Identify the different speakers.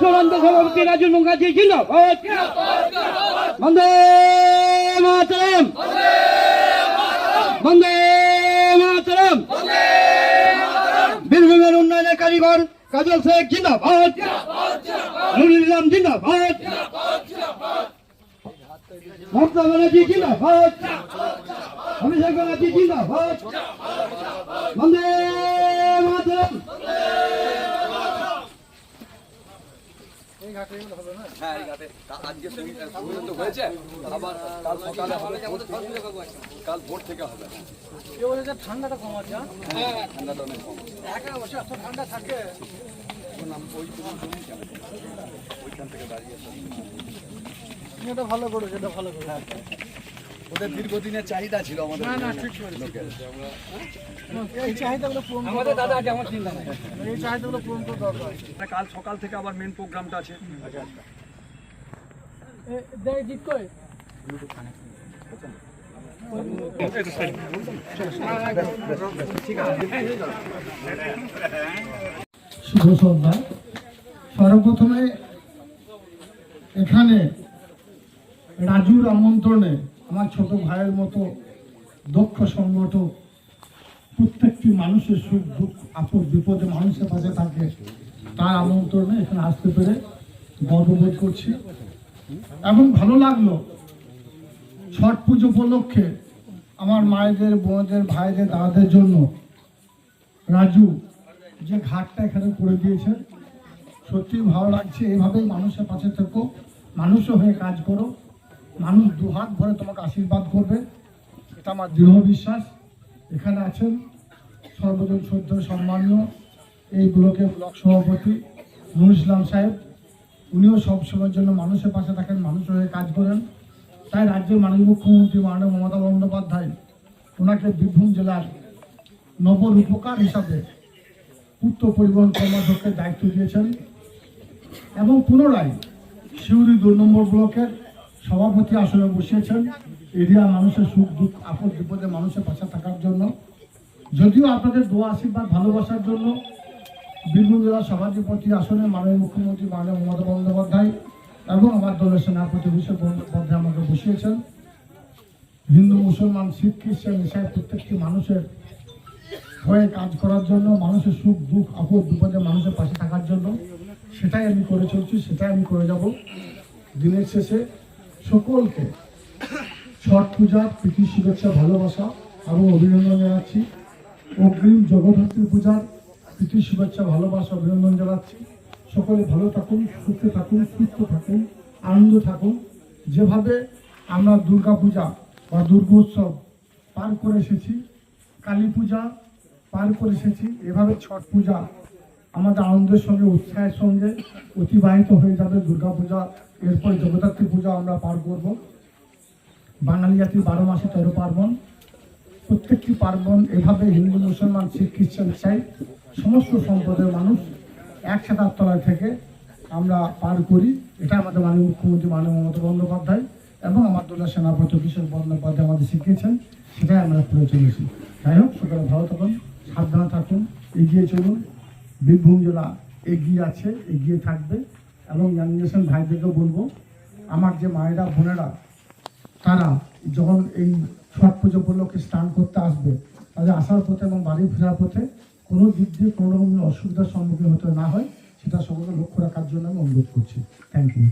Speaker 1: চূড়ান্ত সভাপতি রাজু মুখার্জি জিন্দাবাদ বন্দে মাতরম। বন্দে মাতরম বীরভূমের উন্নয়নের কারিগর কাজল শেখ জিন্দাবাদ নুরুল ইসলাম জিন্দাবাদ মমতা ব্যানার্জি জিন্দাবাদ। অভিষেক ব্যানার্জি জিন্দাবাদ। বন্দে মাতরম।
Speaker 2: থেকে
Speaker 3: ঠান্ডাটা কম আছে
Speaker 2: ঠান্ডাটা অনেক কম
Speaker 3: একা বসে ঠান্ডা থাকে এটা ভালো করেছে এটা ভালো করে।
Speaker 2: ওদের দীর্ঘদিনের চাহিদা ছিল আমাদের
Speaker 3: না, না, ঠিক
Speaker 2: লোকের।
Speaker 3: এই চাহিদাগুলো পূরণ আমাদের দাদা আছে আমার চিন্তা নাই। এই চাহিদাগুলো পূরণ করতে দরকার।
Speaker 2: কাল সকাল থেকে আবার মেন প্রোগ্রামটা আছে।
Speaker 3: দেখ জিত করে
Speaker 4: শুভ সন্ধ্যা। সর্বপ্রথমে এখানে রাজুর আমন্ত্রণে আমার ছোট ভাইয়ের মতো দক্ষ সংগঠক, প্রত্যেকটি মানুষের সুখ, দুঃখ, আপদ, বিপদে মানুষের পাশে থাকে, তার আমন্ত্রণে এখানে আসতে পেরে গর্ববোধ করছি। এবং ভালো লাগল, ছট পুজো উপলক্ষে আমার মায়েদের, বোনদের, ভাইদের, দাদাদের জন্য রাজু যে ঘাটটা এখানে করে দিয়েছে সত্যি ভালো লাগছে। এভাবেই মানুষের পাশে থেকো, মানুষও হয়ে কাজ করো। মানুষ দুহাত ভরে তোমাকে আশীর্বাদ করবে। এটা আমার দৃঢ় বিশ্বাস। এখানে আছেন সর্বজন শ্রদ্ধ, সম্মানীয় এই ব্লকের ব্লক সভাপতি নুর ইসলাম সাহেব। উনিও সবসময়ের জন্য মানুষের পাশে থাকেন, মানুষ হয়ে কাজ করেন। তাই রাজ্যের মাননীয় মুখ্যমন্ত্রী মাননীয় মমতা বন্দ্যোপাধ্যায় ওনাকে বীরভূম জেলার নবরূপকার হিসাবে পূর্ত পরিবহন কর্মাধ্যক্ষের দায়িত্ব দিয়েছেন এবং পুনরায় সিউড়ি দুই নম্বর ব্লকের সভাপতি আসনে বসিয়েছেন। এরিয়া মানুষের সুখ, দুঃখ, আপদ, বিপদে মানুষের পাশে থাকার জন্য। যদিও আপনাদের দোয়া, আশীর্বাদ, ভালোবাসার জন্য বীরভূম জেলা সভাধিপতি আসনে মাননীয় মুখ্যমন্ত্রী মাননীয় মমতা বন্দ্যোপাধ্যায় এবং আমার দলের সেনাপতি অভিষেক বন্দ্যোপাধ্যায় আমাকে বসিয়েছেন। হিন্দু, মুসলমান, শিখ, খ্রিস্টান ইসাই প্রত্যেকটি মানুষের হয়ে কাজ করার জন্য, মানুষের সুখ, দুঃখ, আপদ, বিপদে মানুষের পাশে থাকার জন্য। সেটাই আমি করে চলছি, সেটাই আমি করে যাব। দিনের শেষে সকলকে ছট পূজা, প্রীতি শুভেচ্ছা, ভালোবাসা এবং অভিনন্দন জানাচ্ছি। অগ্রিম জগদ্ধাত্রী পূজার প্রীতি শুভেচ্ছা, ভালোবাসা, অভিনন্দন জানাচ্ছি। সকলে ভালো থাকুন সুখে থাকুন সুস্থ থাকুন, আনন্দ থাকুন। যেভাবে আমরা দুর্গা পূজা বা দুর্গোৎসব পার করে এসেছি, কালী পূজা পার করে এসেছি, এভাবে ছট পূজা আমাদের আনন্দের সঙ্গে, উৎসাহের সঙ্গে অতিবাহিত হয়ে যাবে দুর্গা পূজা এরপর জগদ্ধাত্রী পূজা আমরা পার করব। বাঙালি জাতির বারো মাসে তেরো পার্বণ। প্রত্যেকটি পার্বণ এভাবে হিন্দু, মুসলমান, শিখ, খ্রিস্টান চাই সমস্ত সম্প্রদায়ের মানুষ একসাথে তলায় থেকে আমরা পার করি। এটা আমাদের মাননীয় মুখ্যমন্ত্রী মাননীয় মমতা বন্দ্যোপাধ্যায় এবং আমার দলের সেনাপতি কিশোর বন্দ্যোপাধ্যায় আমাদের শিখিয়েছেন। সেটাই আমরা করে চলেছি যাই হোক সকালে ভালো থাকুন, সাবধানে থাকুন, এগিয়ে চলুন। বীরভূম জেলা এগিয়ে আছে, এগিয়ে থাকবে। এবং ইয়াংজেশন ভাইদেরকেও বলব, আমার যে মায়েরা, বোনেরা, তারা যখন এই ছট পুজো উপলক্ষে স্নান করতে আসবে, তাদের আসার পথে এবং বাড়ি ফেরার পথে কোনো দিক দিয়ে কোনো রকম অসুবিধার সম্মুখীন হতে না হয়, সেটা সকলকে লক্ষ্য রাখার জন্য আমি অনুরোধ করছি। Thank you